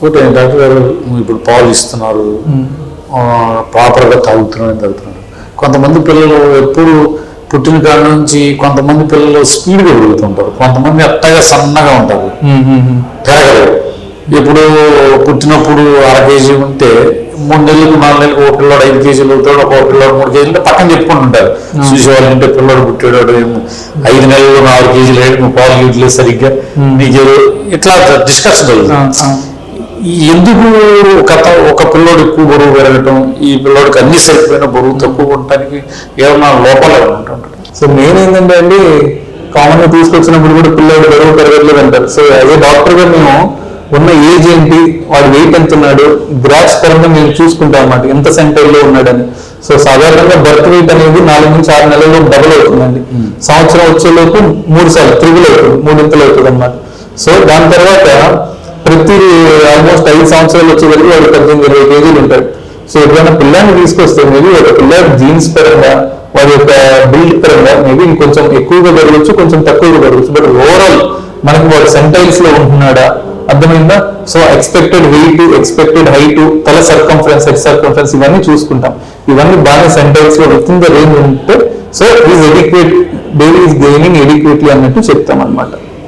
ఒకటి డాక్టర్ గారు ఇప్పుడు పాలు ఇస్తున్నారు. ప్రాపర్గా తాగుతున్నారు తాగుతున్నారు కొంతమంది పిల్లలు ఎప్పుడు పుట్టిన కాడ నుంచి కొంతమంది పిల్లలు స్పీడ్గా పెరుగుతుంటారు కొంతమంది అట్టగా సన్నగా ఉంటారు. పెరగలేదు ఇప్పుడు పుట్టినప్పుడు అర కేజీ ఉంటే మూడు నెలలకు నాలుగు నెలలకు ఒక పిల్లడు ఐదు కేజీలు అవుతాడు ఒక పిల్లడు మూడు కేజీలు అంటే పక్కన చెప్పుకొని ఉంటారు. చూసేవాళ్ళు ఉంటే పిల్లడు పుట్టాడు ఏమో. ఐదు నెలలు నాలుగు కేజీలు నువ్వు పాలు ఇట్లేదు సరిగ్గా. నీకు ఇట్లా డిస్కషన్ ఎందుకు ఒక ఒక పిల్లోడు ఎక్కువ బరువు పెరగటం ఈ పిల్లోడికి అన్ని సరిపోయిన బరువు తక్కువ ఉండటానికి ఏమన్నా లోపాలు ఉంటుంటాయి సో మెయిన్ ఏంటంటే అండి కామన్గా తీసుకొచ్చినప్పుడు కూడా పిల్లలు బరువు పెరగట్లేదు అంటారు. సో యాజ్ ఏ డాక్టర్గా మేము ఉన్న ఏజ్ ఏంటి వాడు వెయిట్ ఎంత ఉన్నాడు గ్రాఫ్స్ పరంగా మేము చూసుకుంటాం అన్నమాట. ఎంత సెంటర్లో ఉన్నాడని. సో సాధారణంగా బర్త్ వెయిట్ అనేది నాలుగు నుంచి ఆరు నెలల్లో డబుల్ అవుతుందండి. సంవత్సరం వచ్చేలోపు మూడు సార్లు త్రిగులు అవుతుంది మూడింతలు అవుతుంది అన్నమాట. సో దాని తర్వాత ప్రతి ఆల్మోస్ట్ ఐదు సంవత్సరాలు వచ్చేవరకు వాడు పద్దెనిమిది ఇరవై కేజీలు ఉంటాడు. సో ఎప్పుడైనా పిల్లాన్ని తీసుకొస్తే మేబీ ఒక పిల్లాడి జీన్స్ పరంగా వాడి యొక్క బిల్డ్ పరంగా మేబీ ఇంకొంచెం ఎక్కువగా పెరగచ్చు కొంచెం తక్కువగా పెరగచ్చు. బట్ ఓవరాల్ మనకి వాడు సెంటైల్స్లో ఉంటున్నాడా? అర్థమైందా? So expected weight expected height తల సర్కంఫరెన్స్ హెడ్ సర్కంఫరెన్స్ ఇవన్నీ చూసుకుంటాం. ఇవన్నీ బాగా సెంటైల్స్లో విత్ ఇన్ ద రేంజ్ ఉంటే so is adequate baby is gaining adequately అన్నట్టు చెప్తాం అనమాట